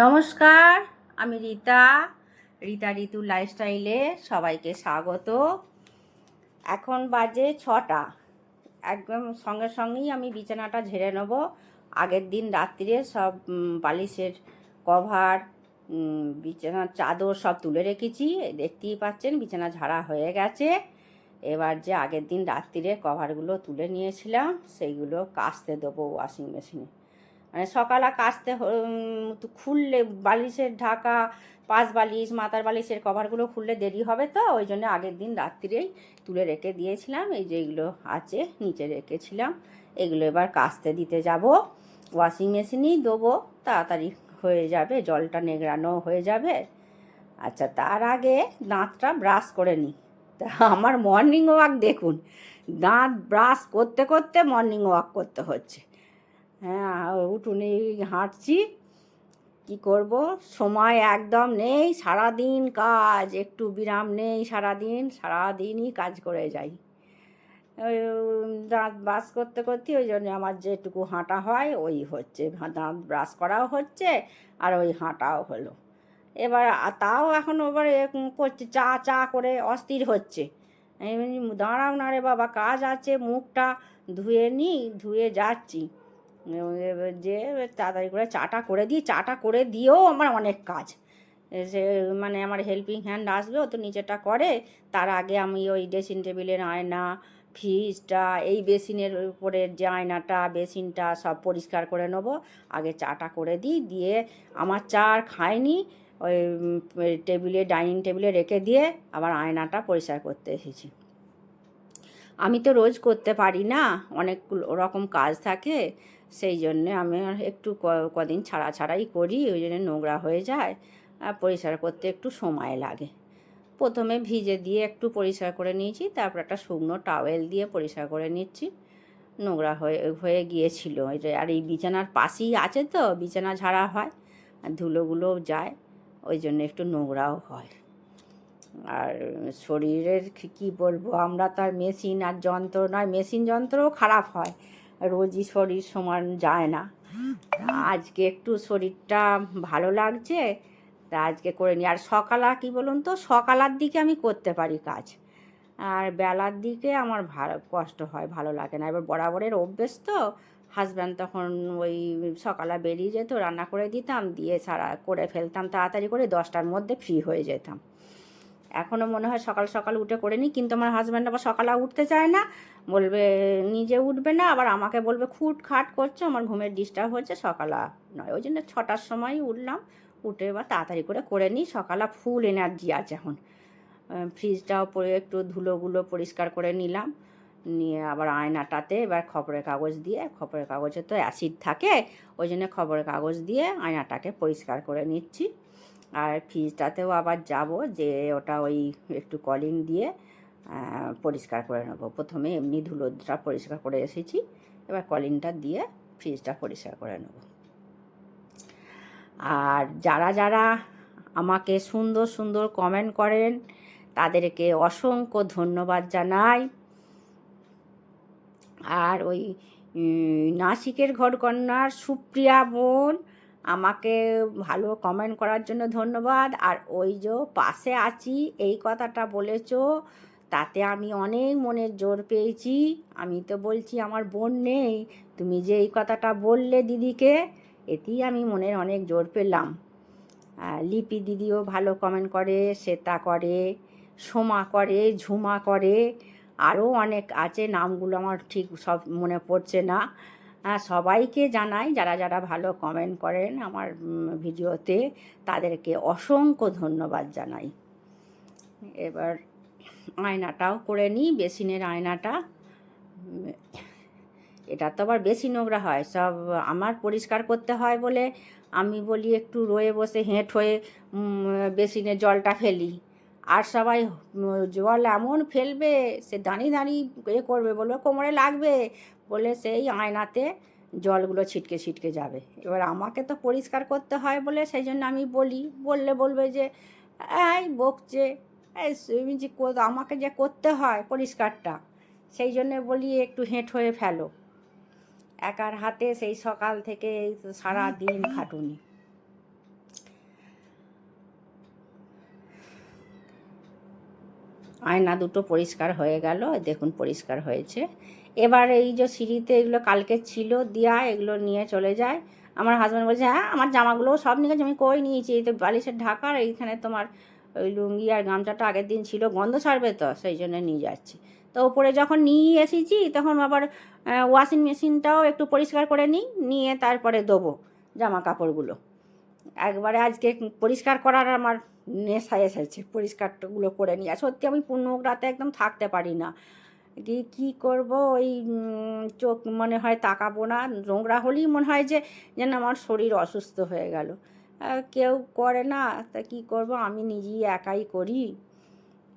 নমস্কার, আমি রীতা। রীতা ঋতু লাইফস্টাইলে সবাইকে স্বাগত। এখন বাজে ছটা। একদম সঙ্গে সঙ্গেই আমি বিছানাটা ঝেড়ে নেব। আগের দিন রাত্রিরে সব বালিশের কভার বিছানার চাদর সব তুলে রেখেছি। দেখতেই পাচ্ছেন বিছানা ঝাড়া হয়ে গেছে। এবার যে আগের দিন রাত্রিরে কভারগুলো তুলে নিয়েছিলাম, সেইগুলো কাচতে দেবো ওয়াশিং মেশিনে মানে সকালে কাচতে খুললে বালিশের ঢাকা পাঁচ বালিশ, মাথার বালিশের কভারগুলো খুললে দেরি হবে তো, ওই জন্য আগের দিন রাত্রিরেই তুলে রেখে দিয়েছিলাম। এই যেগুলো আছে, নিচে রেখেছিলাম। এগুলো এবার কাচতে দিতে যাব। ওয়াশিং মেশিনেই দেবো, তাড়াতাড়ি হয়ে যাবে, জলটা নেগড়ানো হয়ে যাবে। আচ্ছা তার আগে দাঁতটা ব্রাশ করে নিই। তা আমার মর্নিং ওয়াক দেখুন। দাঁত ব্রাশ করতে করতে মর্নিং ওয়াক করতে হচ্ছে। হ্যাঁ উঠুনি হাঁটছি। কি করব? সময় একদম নেই, সারাদিন কাজ, একটু বিরাম নেই সারাদিন, সারাদিনই কাজ করে যাই। ওই, দাঁত ব্রাশ করতে করতে ওই জন্য আমার যেটুকু হাঁটা হয়, ওই হচ্ছে। দাঁত ব্রাশ করাও হচ্ছে আর ওই হাঁটাও হলো। এবার তাও এখন এবার এ করছে, চা চা করে অস্থির হচ্ছে। দাঁড়াও না রে বাবা, কাজ আছে, মুখটা ধুয়ে নিই ধুয়ে যাচ্ছি। যে তাড়াতাড়ি করে চাটা করে দিই, চাটা করে দিয়েও আমার অনেক কাজ। সে মানে আমার হেল্পিং হ্যান্ড আসবে, ও তো নিচেটা করে, তার আগে আমি ওই ড্রেসিং টেবিলের আয়না ফ্রিজটা এই বেসিনের উপরে যে আয়নাটা, বেসিনটা সব পরিষ্কার করে নেব। আগে চাটা করে দিই, দিয়ে আমার চা আর খাইনি, ওই টেবিলে ডাইনিং টেবিলে রেখে দিয়ে আবার আয়নাটা পরিষ্কার করতে এসেছি। আমি তো রোজ করতে পারি না, অনেক রকম কাজ থাকে সেই জন্যে আমি একটু কদিন ছাড়া ছাড়াই করি, ওই জন্য নোংরা হয়ে যায়। আর পরিষ্কার করতে একটু সময় লাগে। প্রথমে ভিজে দিয়ে একটু পরিষ্কার করে নিয়েছি, তারপর একটা শুকনো টাওয়েল দিয়ে পরিষ্কার করে নিচ্ছি। নোংরা হয়ে হয়ে গিয়েছিল। আর এই বিছানার পাশেই আছে তো, বিছানা ঝাড়া হয়, আর ধুলোগুলোও যায়, ওই জন্য একটু নোংরাও হয়। আর শরীরের কি বলব, আমরা তো আর মেশিন আর যন্ত্র নয় মেশিন যন্ত্রও খারাপ হয়। রোজই শরীর সমান যায় না। আজকে একটু শরীরটা ভালো লাগছে, তা আজকে করে নিই। আর সকালা কি বলুন তো, সকালার দিকে আমি করতে পারি কাজ। আর বেলার দিকে আমার ভালো কষ্ট হয়, ভালো লাগে না। এবার বরাবরের অভ্যেস তো হাজব্যান্ড তখন ওই সকালে বেরিয়ে যেত, রান্না করে দিতাম, দিয়ে সারা করে ফেলতাম, তাড়াতাড়ি করে দশটার মধ্যে ফ্রি হয়ে যেতাম। এখনও মনে হয় সকাল সকাল উঠে করে নিই কিন্তু আমার হাজব্যান্ড আবার সকালে উঠতে চায় না। বলবে, নিজে উঠবে না। আবার আমাকে বলবে, খুট খাট করছে, আমার ঘুমের ডিস্টার্ব হচ্ছে সকালা নয়। ওই জন্য ছটার সময় উঠলাম, উঠে এবার তাড়াতাড়ি করে করে নিই সকালে ফুল এনার্জি আছে এখন। ফ্রিজটাও পরে একটু ধুলোগুলো পরিষ্কার করে নিলাম, নিয়ে আবার আয়নাটাতে এবার খবরের কাগজ দিয়ে, খবরের কাগজে তো অ্যাসিড থাকে, ওই জন্য খবরের কাগজ দিয়ে আয়নাটাকে পরিষ্কার করে নিচ্ছি। আর ফ্রিজটাতেও আবার যাব, যে ওটা ওই একটু কলিং দিয়ে পরিষ্কার করে নেব। প্রথমে এমনি ধুলোটা পরিষ্কার করে এসেছি, এবার কলিংটা দিয়ে ফ্রিজটা পরিষ্কার করে নেব। আর যারা যারা আমাকে সুন্দর সুন্দর কমেন্ট করেন, তাদেরকে অসংখ্য ধন্যবাদ জানাই। আর ওই নাসিকের ঘরকন্যার সুপ্রিয়া বোন আমাকে ভালো কমেন্ট করার জন্য ধন্যবাদ। আর ওই যে পাশে আছি, এই কথাটা বলেছ, তাতে আমি অনেক মনের জোর পেয়েছি। আমি তো বলছি, আমার বোন নেই। তুমি যে এই কথাটা বললে দিদিকে, এতেই আমি মনের অনেক জোর পেলাম। লিপি দিদিও ভালো কমেন্ট করে, শ্বেতা করে, সোমা করে, ঝুমা করে, আরও অনেক আছে, নামগুলো আমার ঠিক সব মনে পড়ছে না। সবাইকে জানাই, যারা যারা ভালো কমেন্ট করেন আমার ভিডিওতে, তাদেরকে অসংখ্য ধন্যবাদ জানাই। এবার আয়নাটাও করে নিই, বেসিনের আয়নাটা। এটা তো আবার বেশি নোংরা হয়, সব আমার পরিষ্কার করতে হয় বলে আমি বলি একটু রয়ে বসে হেঁট হয়ে বেসিনে জলটা ফেলি। আর সবাই জল এমন ফেলবে সে দাঁড়িয়ে দাঁড়িয়ে এ করবে বলবে কোমরে লাগবে বলে সেই আয়নাতে জলগুলো ছিটকে ছিটকে যাবে। এবার আমাকে তো পরিষ্কার করতে হয় বলে সেই জন্য আমি বলি বললে বলবে যে এই বকছে এই তুমি যে কো- আমাকে যে করতে হয় পরিষ্কারটা। সেই জন্যে বলি একটু হেঁট হয়ে ফেলো। একার হাতে সেই সকাল থেকে সারা দিন খাটুনি। আয়না দুটো পরিষ্কার হয়ে গেল, দেখুন পরিষ্কার হয়েছে। এবার এই যে সিঁড়িতে এগুলো কালকে ছিল, দিয়া এগুলো নিয়ে চলে যায়। আমার হাজব্যান্ড বলছে হ্যাঁ আমার জামাগুলোও সব নিয়ে গেছে, আমি কই নিয়েছি? এই তো বালিশের ঢাকার এইখানে তোমার ওই লুঙ্গি আর গামছাটা আগের দিন ছিল, গন্ধ ছাড়বে তো, সেই জন্য নিয়ে যাচ্ছি। তো ওপরে যখন নিয়ে এসেছি, তখন আবার ওয়াশিং মেশিনটাও একটু পরিষ্কার করে নিই, নিয়ে তারপরে দেবো জামা কাপড়গুলো একবারে আজকে পরিষ্কার করার আমার নেশা এসেছে, পরিষ্কারগুলো করে নিয়ে। সত্যি আমি রাতে একদম থাকতে পারি না। কি কী করব? ওই চোখ মনে হয় তাকাবো না। নোংরা হলেই মনে হয় যে, যেন আমার শরীর অসুস্থ হয়ে গেল। কেউ করে না। তা কী করব? আমি নিজেই একাই করি।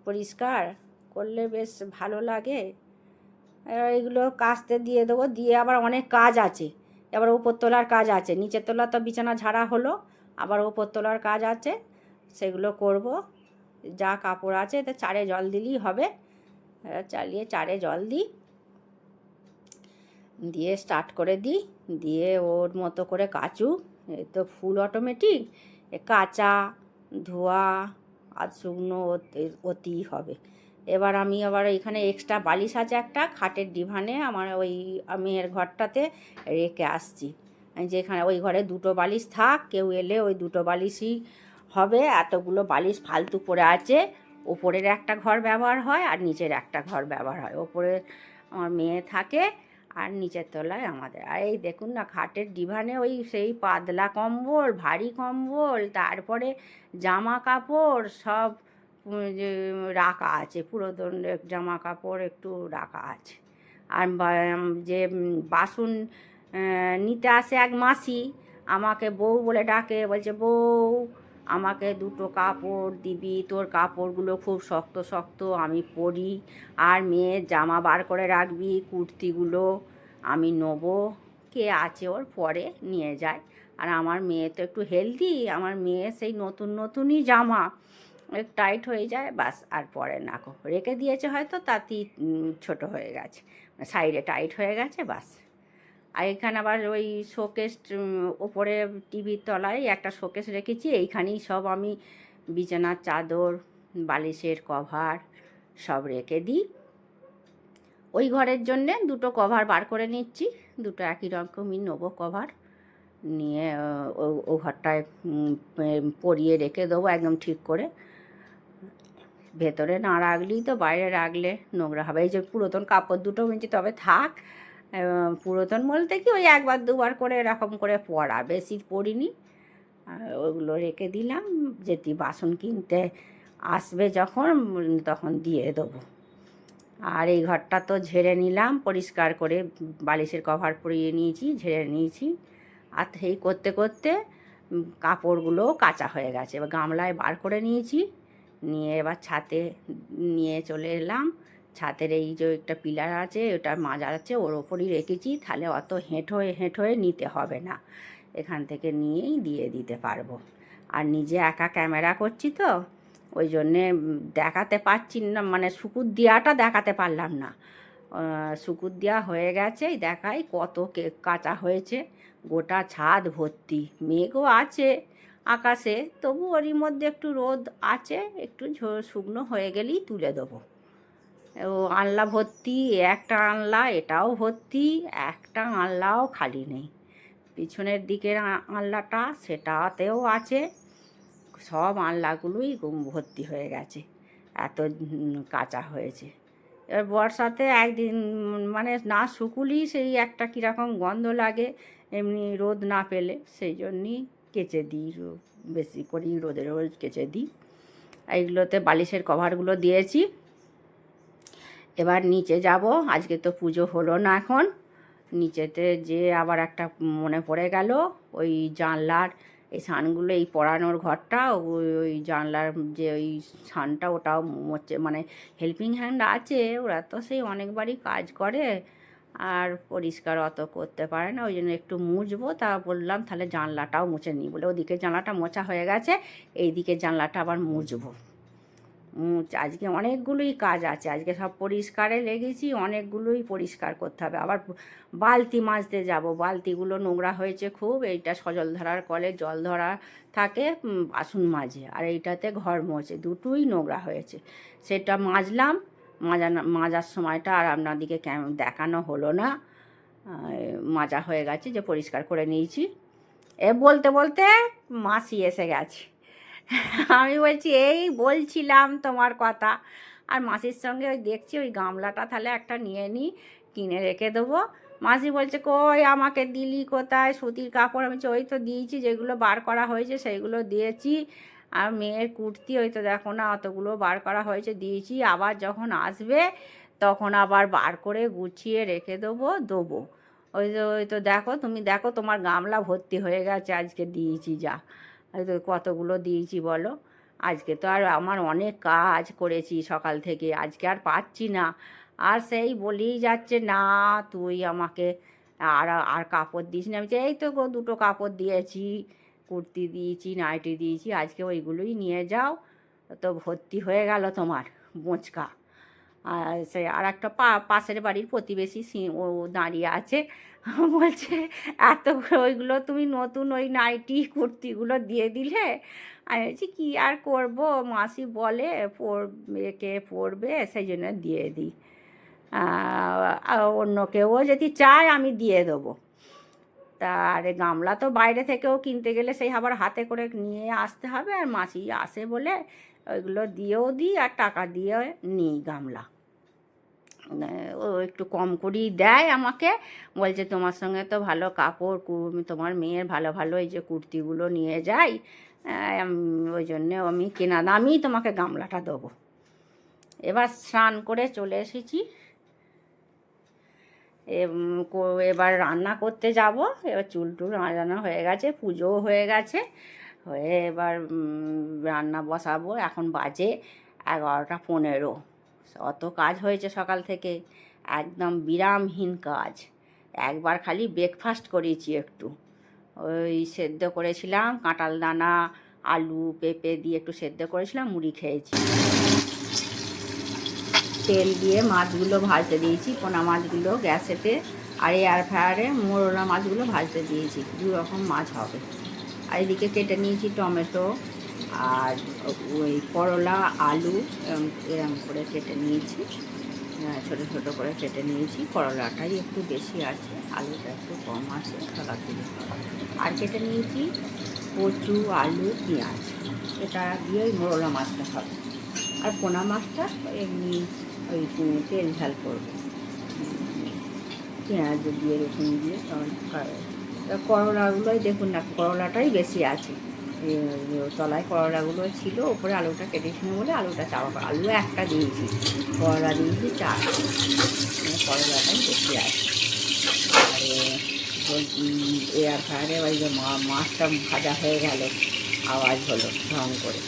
পরিষ্কার করলে বেশ ভালো লাগে। এগুলো কাচতে দিয়ে দেবো। দিয়ে আবার অনেক কাজ আছে। এবার উপর তোলার কাজ আছে। নিচের তোলা তো বিছানা ঝাড়া হলো, আবার উপর তোলার কাজ আছে। সেগুলো করব। যা কাপড় আছে, তা চারে জল দিলেই হবে। চালিয়ে চারে জল দিই। দিয়ে স্টার্ট করে দিই। দিয়ে ওর মতো করে কাচু। এই তো ফুল অটোমেটিক এ কাঁচা, ধোয়া আর শুকনো ওতেই হবে। এবার আমি আবার এখানে এক্সট্রা বালিশ আছে একটা, খাটের ডিভানে আমার ওই মেয়ের ঘরটাতে রেখে আসছি। যেখানে ওই ঘরে দুটো বালিশ থাক, কেউ এলে ওই দুটো বালিশই হবে। এতগুলো বালিশ ফালতু পড়ে আছে। ওপরের একটা ঘর ব্যবহার হয় আর নিচের একটা ঘর ব্যবহার হয়। ওপরে আমার মেয়ে থাকে আর নিচের তলায় আমাদের। আর এই দেখুন না, খাটের ডিভানে ওই সেই পাতলা কম্বল, ভারী কম্বল, তারপরে জামা কাপড়, সব যে, রাখা আছে পুরোদণ্ডের জামা কাপড় একটু রাখা আছে। আর যে বাসন নিতে আসে এক মাসি, আমাকে বউ বলে ডাকে, বলছে, বউ, আমাকে দুটো কাপড় দিবি, তোর কাপড়গুলো খুব শক্ত শক্ত, আমি পরি, আর মেয়ের জামা বার করে রাখবি, কুর্তিগুলো আমি নেব, কে আছে ওর পরে নিয়ে যায়। আর আমার মেয়ে তো একটু হেলদি আমার মেয়ে সেই নতুন, নতুনই জামা। টাইট হয়ে যায়, বাস আর পরে না রেখে দিয়েছে হয়তো, তাতেই ছোট হয়ে গেছে। সাইডে টাইট হয়ে গেছে, বাস। আর এখানে আবার ওই শোকেস ওপরে টিভির তলায় একটা শোকেস রেখেছি, এইখানেই সব আমি বিছানার চাদর, বালিশের কভার সব রেখে দিই। ওই ঘরের জন্যে দুটো কভার বার করে নিচ্ছি, দুটো একই রকমই নেব কভার, নিয়ে, ও ঘরটায় পরিয়ে রেখে দেবো একদম ঠিক করে। ভেতরে না রাখলেই তো, বাইরে রাখলে নোংরা হবে। এই যে পুরাতন কাপড় দুটো কিনছি তবে থাক পুরাতন বলতে কি ওই একবার দুবার করে এরকম করে পরা, বেশি পরিনি। ওগুলো রেখে দিলাম, যেটি বাসন কিনতে আসবে যখন, তখন দিয়ে দেবো। আর এই ঘরটা তো ঝেড়ে নিলাম, পরিষ্কার করে বালিশের কভার পরিয়ে নিয়েছি, ঝেড়ে নিয়েছি। আর সেই করতে করতে কাপড়গুলো কাঁচা হয়ে গেছে। এবার গামলায় বার করে নিয়েছি। নিয়ে এবার ছাতে নিয়ে চলে এলাম। ছাতের এই যে একটা পিলার আছে, ওটা মাজা আছে, ওর ওপরই রেখেছি। তাহলে অত হেঁট হয়ে হেঁট হয়ে নিতে হবে না। এখান থেকে নিয়েই দিয়ে দিতে পারব। আর নিজে একা ক্যামেরা করছি তো, ওই জন্যে দেখাতে পারছি না মানে শুকুর দেওয়াটা দেখাতে পারলাম না। শুকুর দেওয়া হয়ে গেছে দেখাই কত কেক কাঁচা হয়েছে। গোটা ছাদ ভর্তি। মেঘও আছে আকাশে, তবু ওরই মধ্যে একটু রোদ আছে, একটু শুকনো হয়ে গেলেই তুলে দেবো। ও আনলা ভর্তি, একটা আনলা, এটাও ভর্তি, একটা আনলাও খালি নেই। পিছনের দিকের আনলাটা সেটাতেও আছে, সব আনলাগুলোই ভর্তি হয়ে গেছে, এত কাঁচা হয়েছে। এবার বর্ষাতে একদিন মানে না শুকুলেই সেই একটা কীরকম গন্ধ লাগে, এমনি রোদ না পেলে, সেই জন্যই কেচে দিই, বেশি করেই রোদে রোজ কেচে দিই। এইগুলোতে বালিশের কভারগুলো দিয়েছি। এবার নিচে যাব। আজকে তো পুজো হলো না এখন। নিচেতে যে আবার একটা মনে পড়ে গেল, ওই জানলার এই সানগুলো এই পড়ানোর ঘরটা, ওই ওই জানলার যে ওই সানটা ওটাও মোচে মানে হেল্পিং হ্যান্ড আছে। ওরা তো সেই অনেকবারই কাজ করে। আর পরিষ্কার অত করতে পারে না, ওই জন্য একটু মুছবো। তা বললাম, তাহলে জানলাটাও মুছে নিই, বলে ওদিকে জানলাটা মোছা হয়ে গেছে, এইদিকে জানলাটা আবার মুছবো। মুছ, আজকে অনেকগুলোই কাজ আছে, আজকে সব পরিষ্কারে লেগেছি, অনেকগুলোই পরিষ্কার করতে হবে। আবার বালতি মাজতে যাব, বালতিগুলো নোংরা হয়েছে খুব, এইটা সজল ধরার কলে জল ধরা থাকে বাসন মাজে, আর এইটাতে ঘর মোছে, দুটোই নোংরা হয়েছে। সেটা মাজলাম মাজানো মাজার সময়টা আর আপনাদিকে কেমন দেখানো হলো না। মাজা হয়ে গেছে, যে পরিষ্কার করে নিয়েছি। এ বলতে বলতে মাসি এসে গেছে। আমি বলছি, এই বলছিলাম তোমার কথা। আর মাসির সঙ্গে ওই দেখছি, ওই গামলাটা তাহলে একটা নিয়ে নিই কিনে রেখে দেবো। মাসি বলছে, কই, আমাকে দিলি কোথায়? সুতির কাপড়? আমি ওই তো দিয়েছি, যেগুলো বার করা হয়েছে, সেইগুলো দিয়েছি। আর মেয়ের কুর্তি ওই তো দেখো না অতগুলো বার করা হয়েছে, দিয়েছি। আবার যখন আসবে তখন আবার বার করে গুছিয়ে রেখে দেবো দেবো। ওই তো ওই তো দেখো, তুমি দেখো তোমার গামলা ভর্তি হয়ে গেছে, আজকে দিয়েছি যা। ওই তো কতগুলো দিয়েছি বলো? আজকে তো আর আমার অনেক কাজ করেছি সকাল থেকে, আজকে আর পাচ্ছি না। আর সেই বলেই যাচ্ছে, না, তুই আমাকে আর আর কাপড় দিস না। আমি এই তো গো, দুটো কাপড় দিয়েছি। কুর্তি দিয়েছি, নাইটি দিয়েছি, আজকে ওইগুলোই নিয়ে যাও। তো ভর্তি হয়ে গেল তোমার বোঁচকা আর সে আর একটা পাশের বাড়ির প্রতিবেশী ও দাঁড়িয়ে আছে। বলছে, এত ওইগুলো তুমি নতুন ওই নাইটি, কুর্তিগুলো দিয়ে দিলে? আমি বলছি, কী আর করব? মাসি বলে পড়বে কে পড়বে সেই জন্য দিয়ে দিই। অন্য কেউ যদি চায় আমি দিয়ে দেবো। তা, আরে গামলা তো বাইরে থেকেও কিনতে গেলে সেই আবার হাতে করে নিয়ে আসতে হবে, আর মাসি আসে বলে ওইগুলো দিয়েও দিই আর টাকা দিয়ে নিই গামলা। ও একটু কম করেই দেয় আমাকে, বলছে তোমার সঙ্গে তো ভালো কাপড় তোমার মেয়ের ভালো ভালো এই যে কুর্তিগুলো নিয়ে যাই ওই জন্যে আমি কেনা দামই তোমাকে গামলাটা দেবো। এবার স্নান করে চলে এসেছি। এবার রান্না করতে যাব। এবার চুল টুল রান্না হয়ে গেছে, পুজোও হয়ে গেছে। হয়ে এবার রান্না বসাবো। এখন বাজে এগারোটা পনেরো। অত কাজ হয়েছে সকাল থেকে। একদম বিরামহীন কাজ। একবার খালি ব্রেকফাস্ট করেছি একটু। ওই সেদ্ধ করেছিলাম, কাঁঠাল দানা, আলু, পেঁপে দিয়ে একটু সেদ্ধ করেছিলাম, মুড়ি খেয়েছি। তেল দিয়ে মাছগুলো ভাজতে দিয়েছি, পোনা মাছগুলো গ্যাসেতে আর এয়ার ফ্রায়ারে মোরলা মাছগুলো ভাজতে দিয়েছি, দু রকম মাছ হবে। আর এদিকে কেটে নিয়েছি টমেটো আর ওই করলা, আলু, এরম এরম করে কেটে নিয়েছি। ছোটো ছোটো করে কেটে নিয়েছি, করলাটাই একটু বেশি আছে, আলুটা একটু কম আছে খাবার দিলে আর কেটে নিয়েছি কচু, আলু, পেঁয়াজ, এটা দিয়ে ওই মোরলা মাছটা হবে। আর পোনা মাছটা এমনি ওই তেল ঝাল করব। পেঁয়াজ দিয়ে, রসুন দিয়ে তখন করলাগুলোই দেখুন না, করলাটাই বেশি আছে। তলায় করলাগুলো ছিল, ওপরে আলুটা কেটেছিল বলে আলুটা চাপা। আলু একটা দিয়েছি, করলা দিয়েছি চার। মানে করলাটাই বেশি আছে। এয়ার ফ্রায়ারে ওই যে মাছটা ভাজা হয়ে গেল, আওয়াজ হলো, ঢং করে।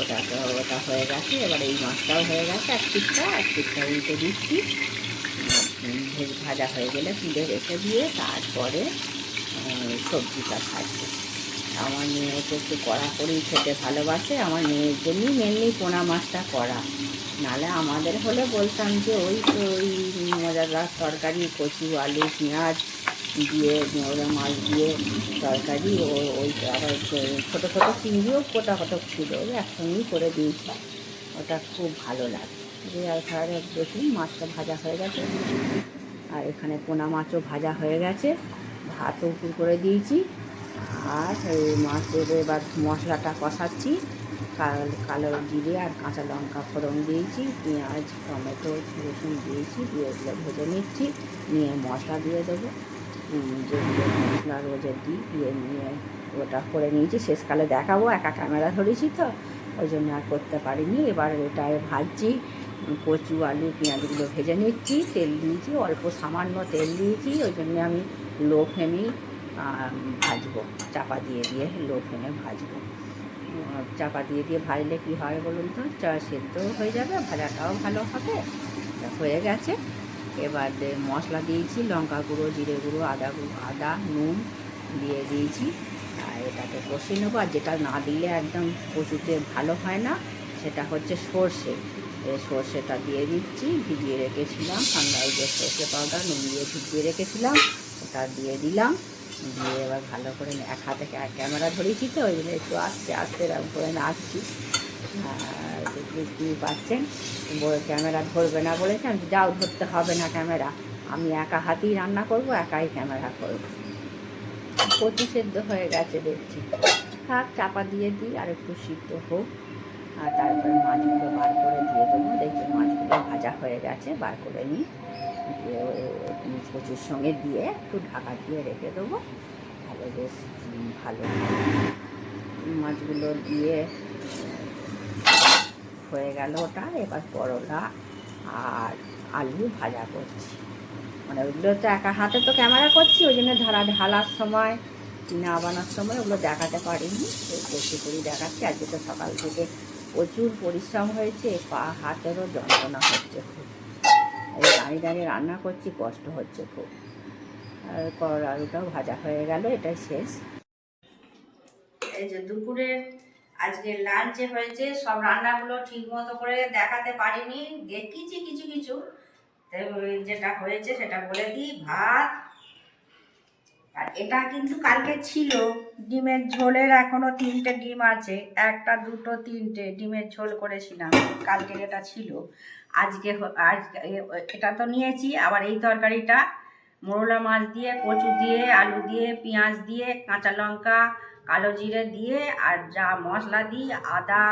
ওটা ওটা হয়ে গেছে, এবার এই মাছটাও হয়ে গেছে, এক পিঠটা এক পিঠটা উল্টে দিচ্ছি। ভেজ ভাজা হয়ে গেলে তুলে রেখে দিয়ে তারপরে সবজিটা ভাজবো আমার মেয়ে তো একটু কড়া করেই খেতে ভালোবাসে, আমার মেয়ের জন্যই মেনলি পোনা মাছটা করা নাহলে আমাদের হলে বলতাম যে ওই তো ওই মজাদার তরকারি, কচু, আলু, পেঁয়াজ দিয়ে ওরা মাছ দিয়ে, তরকারি, ও, ওই আবার ছোটো ছোটো চিংড়িও কোটা কত ছিল, ওই একসঙ্গেই করে দিয়েছি। ওটা খুব ভালো লাগে। যে আর খাওয়ার দেখুন মাছটা ভাজা হয়ে গেছে। আর এখানে পোনা মাছও ভাজা হয়ে গেছে। ভাতও উপর করে দিয়েছি। আর এই মাছের এবার মশলাটা কষাচ্ছি। কালো কালো জিরে আর কাঁচা লঙ্কা ফোড়ন দিয়েছি, পেঁয়াজ, টমেটো, রসুন দিয়েছি, দিয়ে ভেজে নিচ্ছি। নিয়ে মশলা দিয়ে দেবো। যেগুলো রোজের দিই দিয়ে নিয়ে ওটা করে নিয়েছি শেষকালে দেখাবো একা ক্যামেরা ধরেছি তো ওই জন্য আর করতে পারিনি এবার এটায় ভাজছি কচু আলু পেঁয়াজগুলো ভেজে নিচ্ছি তেল দিয়েছি অল্প সামান্য তেল দিয়েছি ওই জন্য আমি লো ফ্লেমেই ভাজবো চাপা দিয়ে দিয়ে লো ফ্লেমে ভাজবো চাপা দিয়ে দিয়ে ভাজলে কি হয় বলুন তো চা সেদ্ধও হয়ে যাবে ভাজাটাও ভালো হবে হয়ে গেছে এবার মশলা দিয়েছি, লঙ্কা গুঁড়ো, জিরে গুঁড়ো, আদা গুঁড়ো, আদা, নুন দিয়ে দিয়েছি। আর এটাকে কষিয়ে নেব। আর যেটা না দিলে একদম কচুতে ভালো হয় না, সেটা হচ্ছে সর্ষে। সর্ষেটা দিয়ে দিচ্ছি, ভিজিয়ে রেখেছিলাম। যে সর্ষে পাউডার, নুন দিয়ে ভিজিয়ে রেখেছিলাম, ওটা দিয়ে দিলাম। দিয়ে এবার ভালো করে এক হাতে ক্যা- ক্যামেরা ধরেছি তো ওই জন্য একটু আস্তে আস্তে এরকম করে নাচছি আর বুঝতেই পাচ্ছেন বলে ক্যামেরা ধরবে না বলেছেন যাও ধরতে হবে না ক্যামেরা। আমি একা হাতেই রান্না করব, একাই ক্যামেরা করব। কচু সেদ্ধ হয়ে গেছে, দেখছি। থাক, চাপা দিয়ে দিই, আর একটু সিদ্ধ হোক। আর তারপরে মাছগুলো বার করে দিয়ে দেবো। দেখি মাছগুলো ভাজা হয়ে গেছে, বার করে নিই। দিয়ে কচুর সঙ্গে দিয়ে একটু ঢাকা দিয়ে রেখে দেবো। ভালো বেশ ভালো। মাছগুলো দিয়ে হয়ে গেল ওটা, এবার করলা আর আলু ভাজা করছি। মানে ওগুলো তো একা হাতে তো ক্যামেরা করছি, ওই জন্য ধারা ঢালার সময় না বানার সময় ওগুলো দেখাতে পারিনি। বেশি করে দেখাচ্ছি। আজকে তো সকাল থেকে প্রচুর পরিশ্রম হয়েছে, পা হাতেরও যন্ত্রণা হচ্ছে খুব। এই দাঁড়িয়ে দাঁড়িয়ে রান্না করছি, কষ্ট হচ্ছে খুব। আর আলুটাও ভাজা হয়ে গেল, এটাই শেষ। এই যে দুপুরের আজকে লাঞ্চে হয়েছে, সব রান্নাগুলো ঠিক মতো করে দেখাতে পারিনি। দেখিয়েছি কিছু কিছু যেটা হয়েছে সেটা বলে দিই, ভাত। আর এটা কিন্তু কালকে ছিল। ডিমের ঝোলের এখনও তিনটে ডিম আছে। একটা, দুটো, তিনটে ডিমের ঝোল করেছিলাম। কালকে এটা ছিল। আজকে আজকে এটা তো নিয়েছি। আবার এই তরকারিটা। মোরলা মাছ দিয়ে, কচু দিয়ে, আলু দিয়ে, পেঁয়াজ দিয়ে, কাঁচা লঙ্কা কালো জিরে দিয়ে আর যা মশলা দিই আদা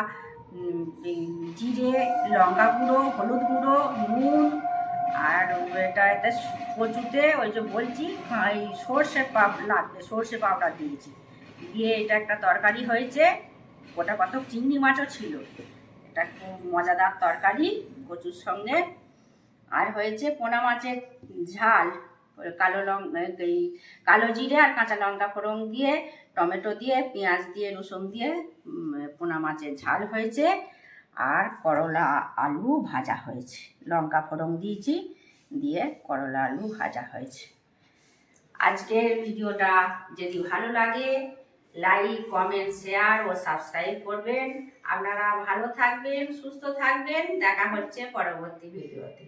জিরে লঙ্কা গুঁড়ো হলুদ গুঁড়ো নুন আর এটা এতে কচুতে ওই যে বলছি হ্যাঁ, এই সর্ষে পাপ সর্ষে পাউডার দিয়েছি। দিয়ে এটা একটা তরকারি হয়েছে ওটা কত চিংড়ি মাছও ছিল। এটা খুব মজাদার তরকারি কচুর সঙ্গে। আর হয়েছে পোনা মাছের ঝাল কালো লং এই কালো জিরে আর কাঁচা লঙ্কা ফোড়ন দিয়ে টমেটো দিয়ে, পেঁয়াজ দিয়ে, রসুন দিয়ে পোনা মাছের ঝাল হয়েছে। আর করলা আলু ভাজা হয়েছে। লঙ্কা ফোড়ন দিয়েছি, দিয়ে করলা আলু ভাজা হয়েছে। আজকের ভিডিওটা যদি ভালো লাগে, লাইক, কমেন্ট, শেয়ার ও সাবস্ক্রাইব করবেন। আপনারা ভালো থাকবেন, সুস্থ থাকবেন। দেখা হচ্ছে পরবর্তী ভিডিওতে।